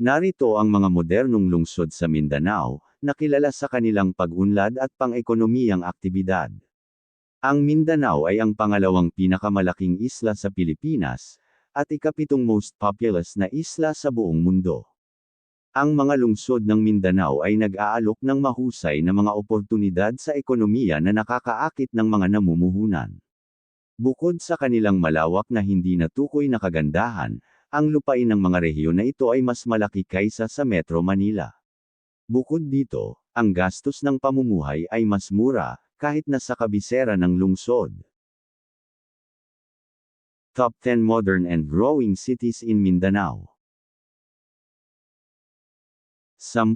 Narito ang mga modernong lungsod sa Mindanao, na kilala sa kanilang pag-unlad at pang-ekonomiyang aktibidad. Ang Mindanao ay ang pangalawang pinakamalaking isla sa Pilipinas, at ikapitong most populous na isla sa buong mundo. Ang mga lungsod ng Mindanao ay nag-aalok ng mahusay na mga oportunidad sa ekonomiya na nakakaakit ng mga namumuhunan. Bukod sa kanilang malawak na hindi natukoy na kagandahan, ang lupain ng mga rehiyon na ito ay mas malaki kaysa sa Metro Manila. Bukod dito, ang gastos ng pamumuhay ay mas mura, kahit na sa kabisera ng lungsod. Top 10 Modern and Growing Cities in Mindanao 10.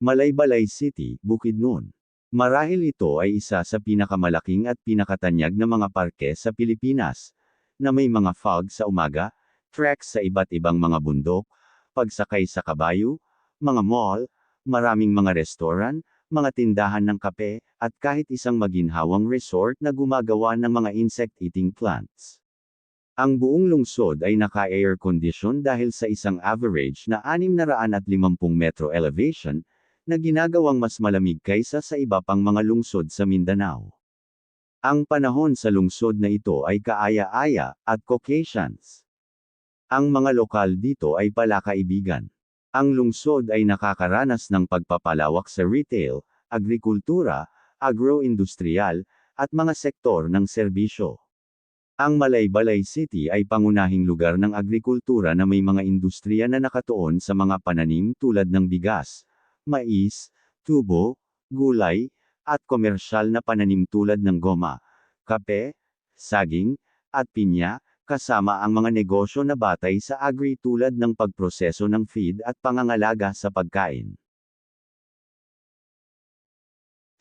Malaybalay City, Bukidnon. Marahil ito ay isa sa pinakamalaking at pinakatanyag na mga parke sa Pilipinas, na may mga fog sa umaga, treks sa iba't ibang mga bundok, pagsakay sa kabayo, mga mall, maraming mga restaurant, mga tindahan ng kape, at kahit isang maginhawang resort na gumagawa ng mga insect-eating plants. Ang buong lungsod ay naka-air condition dahil sa isang average na 650 metro elevation, na ginagawang mas malamig kaysa sa iba pang mga lungsod sa Mindanao. Ang panahon sa lungsod na ito ay kaaya-aya, at Caucasians. Ang mga lokal dito ay palakaibigan. Ang lungsod ay nakakaranas ng pagpapalawak sa retail, agrikultura, agro-industrial, at mga sektor ng serbisyo. Ang Malaybalay City ay pangunahing lugar ng agrikultura na may mga industriya na nakatuon sa mga pananim tulad ng bigas, mais, tubo, gulay, at komersyal na pananim tulad ng goma, kape, saging, at pinya, kasama ang mga negosyo na batay sa agri tulad ng pagproseso ng feed at pangangalaga sa pagkain.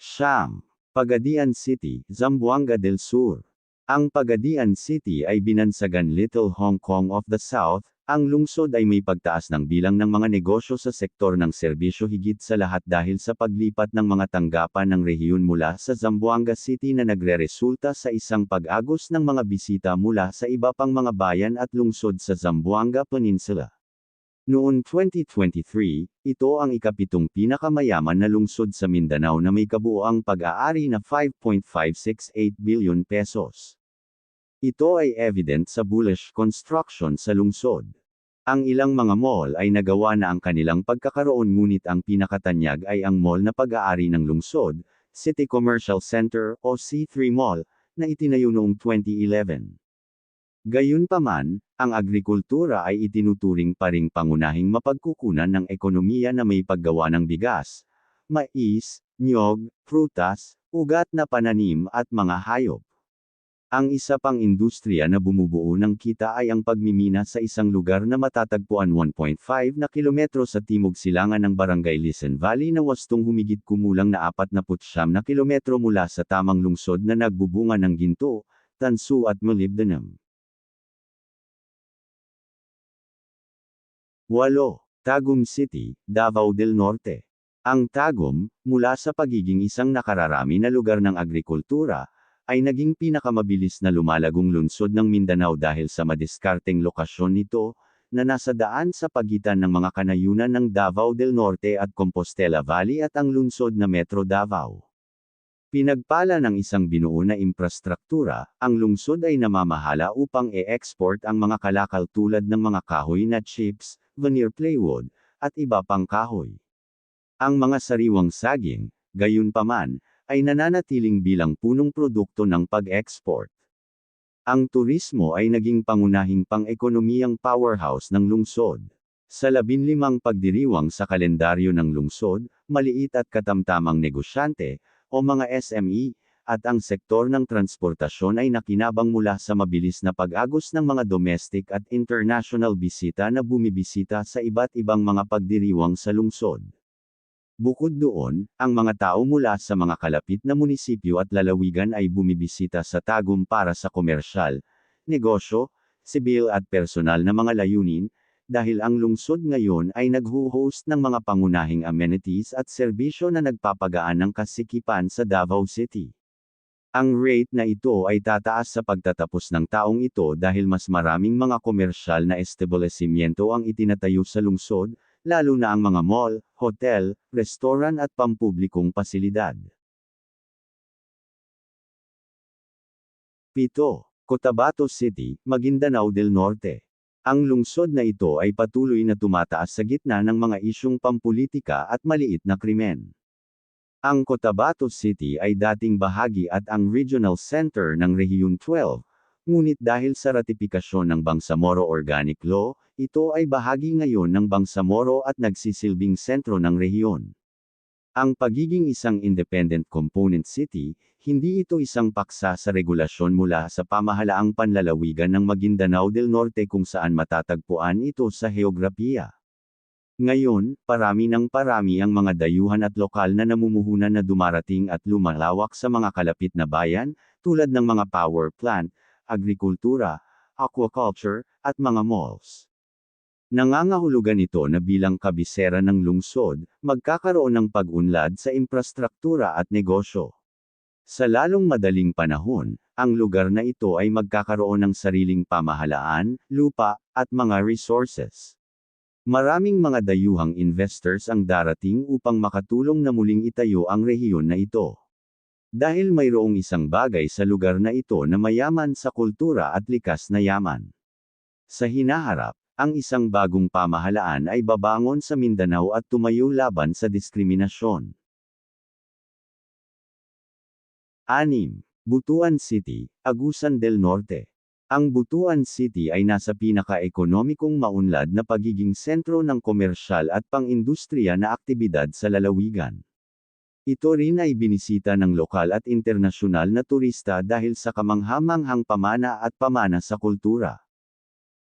Siyam. Pagadian City, Zamboanga del Sur ang Pagadian City ay binansagan Little Hong Kong of the South, ang lungsod ay may pagtaas ng bilang ng mga negosyo sa sektor ng serbisyo higit sa lahat dahil sa paglipat ng mga tanggapan ng rehiyon mula sa Zamboanga City na nagreresulta sa isang pag-agos ng mga bisita mula sa iba pang mga bayan at lungsod sa Zamboanga Peninsula. Noong 2023, ito ang ikapitong pinakamayaman na lungsod sa Mindanao na may kabuoang pag-aari na 5.568 billion pesos. Ito ay evident sa bullish construction sa lungsod. Ang ilang mga mall ay nagawa na ang kanilang pagkakaroon ngunit ang pinakatanyag ay ang mall na pag-aari ng lungsod, City Commercial Center o C3 Mall, na itinayo noong 2011. Gayunpaman, ang agrikultura ay itinuturing pa ring pangunahing mapagkukunan ng ekonomiya na may paggawa ng bigas, mais, nyog, prutas, ugat na pananim at mga hayop. Ang isa pang industriya na bumubuo ng kita ay ang pagmimina sa isang lugar na matatagpuan 1.5 na kilometro sa timog silangan ng Barangay Lisen Valley na wastong humigit kumulang na 49 na kilometro mula sa tamang lungsod na nagbubunga ng ginto, tansu at molybdenum. 8. Tagum City, Davao del Norte. Ang Tagum, mula sa pagiging isang nakararami na lugar ng agrikultura, ay naging pinakamabilis na lumalagong lungsod ng Mindanao dahil sa madiskarteng lokasyon nito, na nasa daan sa pagitan ng mga kanayunan ng Davao del Norte at Compostela Valley at ang lungsod na Metro Davao. Pinagpala ng isang binuo na infrastruktura, ang lungsod ay namamahala upang e-export ang mga kalakal tulad ng mga kahoy na chips, veneer plywood, at iba pang kahoy. Ang mga sariwang saging, gayunpaman, ay nananatiling bilang punong produkto ng pag-export. Ang turismo ay naging pangunahing pang-ekonomiyang powerhouse ng lungsod. Sa labinlimang pagdiriwang sa kalendaryo ng lungsod, maliit at katamtamang negosyante, o mga SME, at ang sektor ng transportasyon ay nakinabang mula sa mabilis na pag-agos ng mga domestic at international bisita na bumibisita sa iba't ibang mga pagdiriwang sa lungsod. Bukod doon, ang mga tao mula sa mga kalapit na munisipyo at lalawigan ay bumibisita sa Tagum para sa komersyal, negosyo, sibil at personal na mga layunin, dahil ang lungsod ngayon ay nagho-host ng mga pangunahing amenities at serbisyo na nagpapagaan ng kasikipan sa Davao City. Ang rate na ito ay tataas sa pagtatapos ng taong ito dahil mas maraming mga komersyal na establishmento ang itinatayo sa lungsod, lalo na ang mga mall, hotel, restoran at pampublikong pasilidad. 7. Cotabato City, Maguindanao del Norte. Ang lungsod na ito ay patuloy na tumataas sa gitna ng mga isyong pampulitika at maliit na krimen. Ang Cotabato City ay dating bahagi at ang regional center ng Rehiyon 12, ngunit dahil sa ratifikasyon ng Bangsamoro Organic Law, ito ay bahagi ngayon ng Bangsamoro at nagsisilbing sentro ng rehiyon. Ang pagiging isang independent component city, hindi ito isang paksa sa regulasyon mula sa pamahalaang panlalawigan ng Maguindanao del Norte kung saan matatagpuan ito sa heograpiya. Ngayon, parami ng parami ang mga dayuhan at lokal na namumuhunan na dumarating at lumalawak sa mga kalapit na bayan, tulad ng mga power plant, agrikultura, aquaculture, at mga malls. Nangangahulugan ito na bilang kabisera ng lungsod, magkakaroon ng pag-unlad sa infrastruktura at negosyo. Sa lalong madaling panahon, ang lugar na ito ay magkakaroon ng sariling pamahalaan, lupa, at mga resources. Maraming mga dayuhang investors ang darating upang makatulong na muling itayo ang rehiyon na ito. Dahil mayroong isang bagay sa lugar na ito na mayaman sa kultura at likas na yaman. Sa hinaharap, ang isang bagong pamahalaan ay babangon sa Mindanao at tumayo laban sa diskriminasyon. 6. Butuan City, Agusan del Norte. Ang Butuan City ay nasa pinaka-ekonomikong maunlad na pagiging sentro ng komersyal at pang-industriya na aktibidad sa lalawigan. Ito rin ay binisita ng lokal at internasyonal na turista dahil sa kamanghamanghang pamana at pamana sa kultura.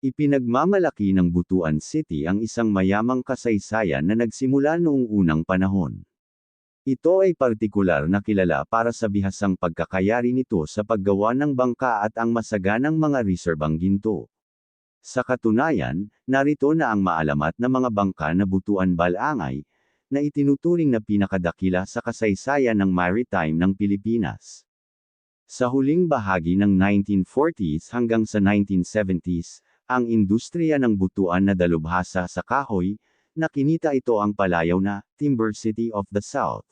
Ipinagmamalaki ng Butuan City ang isang mayamang kasaysayan na nagsimula noong unang panahon. Ito ay partikular na kilala para sa bihasang pagkakayari nito sa paggawa ng bangka at ang masaganang mga reserbang ginto. Sa katunayan, narito na ang maalamat na mga bangka na butuan balangay, na itinuturing na pinakadakila sa kasaysayan ng maritime ng Pilipinas. Sa huling bahagi ng 1940s hanggang sa 1970s, ang industriya ng butuan na dalubhasa sa kahoy, nakinita ito ang palayaw na Timber City of the South.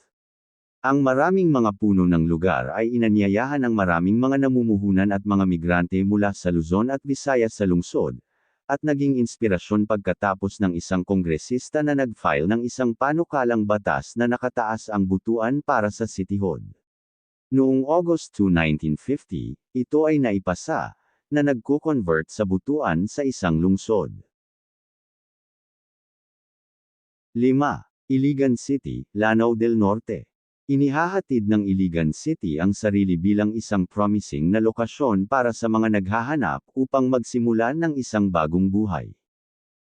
Ang maraming mga puno ng lugar ay inanyayahan ng maraming mga namumuhunan at mga migrante mula sa Luzon at Visayas sa lungsod, at naging inspirasyon pagkatapos ng isang kongresista na nag-file ng isang panukalang batas na nakataas ang butuan para sa cityhood. Noong August 2, 1950, ito ay naipasa, na nagko-convert sa butuan sa isang lungsod. 5. Iligan City, Lanao del Norte. Inihahatid ng Iligan City ang sarili bilang isang promising na lokasyon para sa mga naghahanap upang magsimulan ng isang bagong buhay.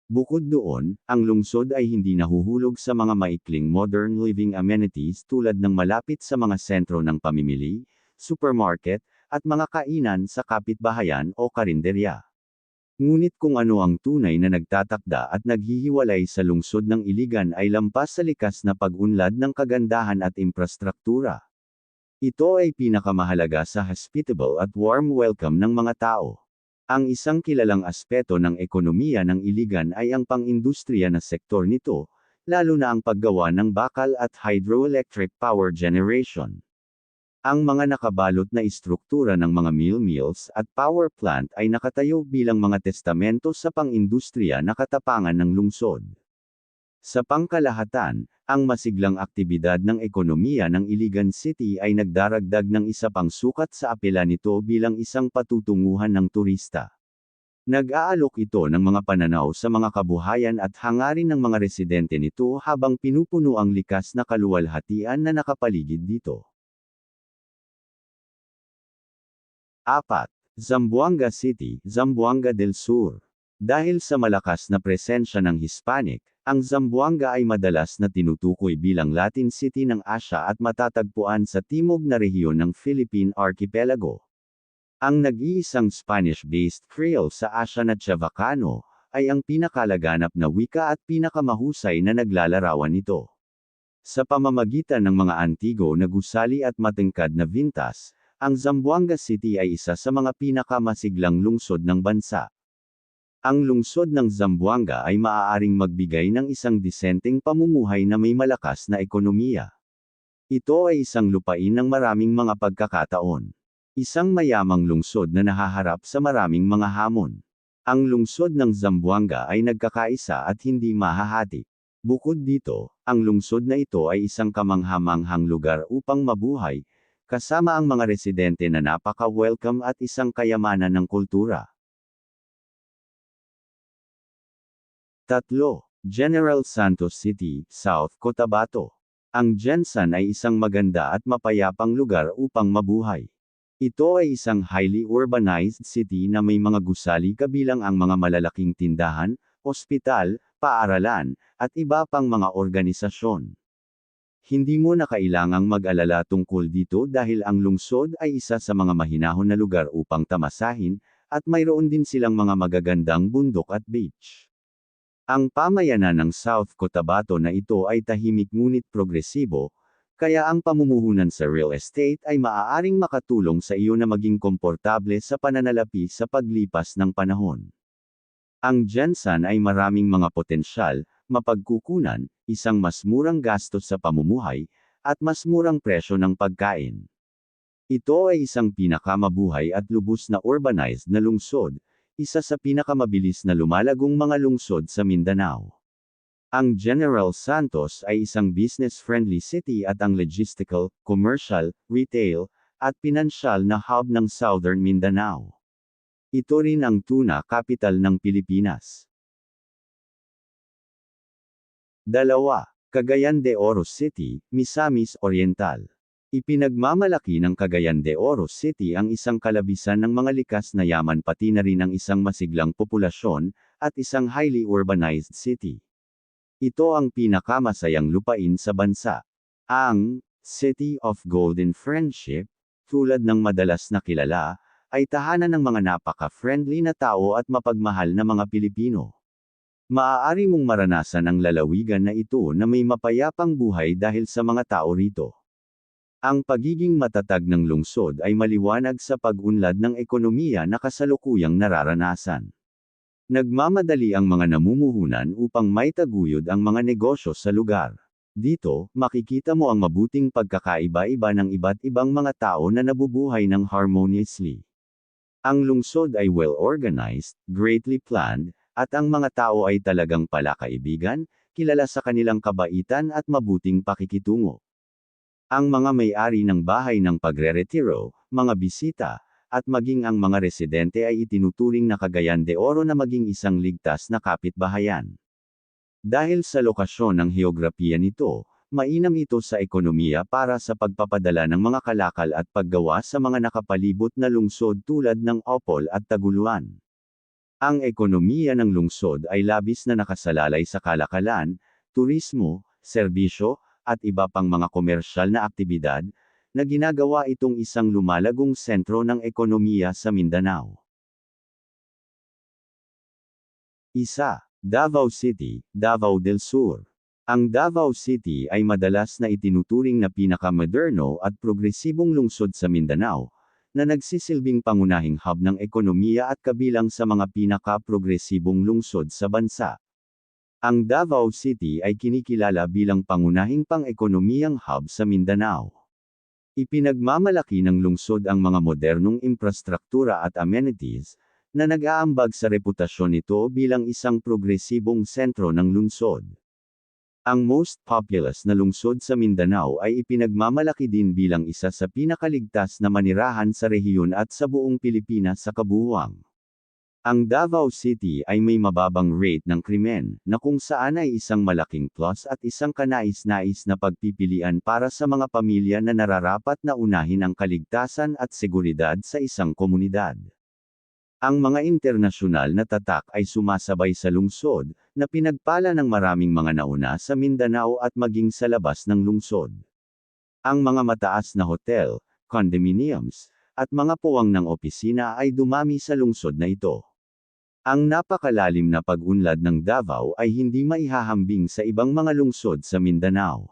Bukod doon, ang lungsod ay hindi nahuhulog sa mga maikling modern living amenities tulad ng malapit sa mga sentro ng pamimili, supermarket, at mga kainan sa kapitbahayan o karinderya. Ngunit kung ano ang tunay na nagtatakda at naghihiwalay sa lungsod ng Iligan ay lampas sa likas na pag-unlad ng kagandahan at infrastruktura. Ito ay pinakamahalaga sa hospitable at warm welcome ng mga tao. Ang isang kilalang aspeto ng ekonomiya ng Iligan ay ang pang-industriya na sektor nito, lalo na ang paggawa ng bakal at hydroelectric power generation. Ang mga nakabalot na istruktura ng mga mill mills at power plant ay nakatayo bilang mga testamento sa pang-industriya na katapangan ng lungsod. Sa pangkalahatan, ang masiglang aktibidad ng ekonomiya ng Iligan City ay nagdaragdag ng isa pang sukat sa apela nito bilang isang patutunguhan ng turista. Nag-aalok ito ng mga pananaw sa mga kabuhayan at hangarin ng mga residente nito habang pinupuno ang likas na kaluwalhatian na nakapaligid dito. 4. Zamboanga City, Zamboanga del Sur. Dahil sa malakas na presensya ng Hispanic, ang Zamboanga ay madalas na tinutukoy bilang Latin City ng Asia at matatagpuan sa timog na rehiyon ng Philippine Archipelago. Ang nag-iisang Spanish-based Creole sa Asia na Chavacano, ay ang pinakalaganap na wika at pinakamahusay na naglalarawan nito. Sa pamamagitan ng mga antigo na gusali at matengkad na vintas, ang Zamboanga City ay isa sa mga pinakamasiglang lungsod ng bansa. Ang lungsod ng Zamboanga ay maaaring magbigay ng isang disenteng pamumuhay na may malakas na ekonomiya. Ito ay isang lupain ng maraming mga pagkakataon. Isang mayamang lungsod na nahaharap sa maraming mga hamon. Ang lungsod ng Zamboanga ay nagkakaisa at hindi mahahati. Bukod dito, ang lungsod na ito ay isang kamanghamanghang lugar upang mabuhay, kasama ang mga residente na napaka-welcome at isang kayamanan ng kultura. Tatlo, General Santos City, South Cotabato. Ang Jensan ay isang maganda at mapayapang lugar upang mabuhay. Ito ay isang highly urbanized city na may mga gusali kabilang ang mga malalaking tindahan, ospital, paaralan, at iba pang mga organisasyon. Hindi mo na kailangang mag-alala tungkol dito dahil ang lungsod ay isa sa mga mahinahon na lugar upang tamasahin, at mayroon din silang mga magagandang bundok at beach. Ang pamayanan ng South Cotabato na ito ay tahimik ngunit progresibo, kaya ang pamumuhunan sa real estate ay maaaring makatulong sa iyo na maging komportable sa pananalapi sa paglipas ng panahon. Ang Jensan ay maraming mga potensyal, mapagkukunan, isang mas murang gastos sa pamumuhay, at mas murang presyo ng pagkain. Ito ay isang pinakamabuhay at lubos na urbanized na lungsod, isa sa pinakamabilis na lumalagong mga lungsod sa Mindanao. Ang General Santos ay isang business-friendly city at ang logistical, commercial, retail, at pinansyal na hub ng Southern Mindanao. Ito rin ang tuna capital ng Pilipinas. Dalawa, Cagayan de Oro City, Misamis Oriental. Ipinagmamalaki ng Cagayan de Oro City ang isang kalabisan ng mga likas na yaman pati na rin ang isang masiglang populasyon, at isang highly urbanized city. Ito ang pinakamasayang lupain sa bansa. Ang City of Golden Friendship, tulad ng madalas na kilala, ay tahanan ng mga napaka-friendly na tao at mapagmahal na mga Pilipino. Maaari mong maranasan ang lalawigan na ito na may mapayapang buhay dahil sa mga tao rito. Ang pagiging matatag ng lungsod ay maliwanag sa pag-unlad ng ekonomiya na kasalukuyang nararanasan. Nagmamadali ang mga namumuhunan upang maitaguyod ang mga negosyo sa lugar. Dito, makikita mo ang mabuting pagkakaiba-iba ng iba't ibang mga tao na nabubuhay ng harmoniously. Ang lungsod ay well-organized, greatly planned, at ang mga tao ay talagang palakaibigan, kilala sa kanilang kabaitan at mabuting pakikitungo. Ang mga may-ari ng bahay ng pagre-retiro, mga bisita, at maging ang mga residente ay itinuturing na Cagayan de Oro na maging isang ligtas na kapitbahayan. Dahil sa lokasyon ng heograpiya nito, mainam ito sa ekonomiya para sa pagpapadala ng mga kalakal at paggawa sa mga nakapalibot na lungsod tulad ng Opol at Taguluan. Ang ekonomiya ng lungsod ay labis na nakasalalay sa kalakalan, turismo, serbisyo, at iba pang mga komersyal na aktibidad, na ginagawa itong isang lumalagong sentro ng ekonomiya sa Mindanao. Isa, Davao City, Davao del Sur. Ang Davao City ay madalas na itinuturing na pinakamoderno at progresibong lungsod sa Mindanao, na nagsisilbing pangunahing hub ng ekonomiya at kabilang sa mga pinaka-progresibong lungsod sa bansa. Ang Davao City ay kinikilala bilang pangunahing pang-ekonomiyang hub sa Mindanao. Ipinagmamalaki ng lungsod ang mga modernong infrastruktura at amenities, na nag-aambag sa reputasyon nito bilang isang progresibong sentro ng lungsod. Ang most populous na lungsod sa Mindanao ay ipinagmamalaki din bilang isa sa pinakaligtas na manirahan sa rehiyon at sa buong Pilipinas sa kabuuan. Ang Davao City ay may mababang rate ng krimen, na kung saan ay isang malaking plus at isang kanais-nais na pagpipilian para sa mga pamilya na nararapat na unahin ang kaligtasan at seguridad sa isang komunidad. Ang mga internasyonal na tatak ay sumasabay sa lungsod, na pinagpala ng maraming mga nauna sa Mindanao at maging sa labas ng lungsod. Ang mga mataas na hotel, condominiums, at mga puwang ng opisina ay dumami sa lungsod na ito. Ang napakalalim na pag-unlad ng Davao ay hindi maihahambing sa ibang mga lungsod sa Mindanao.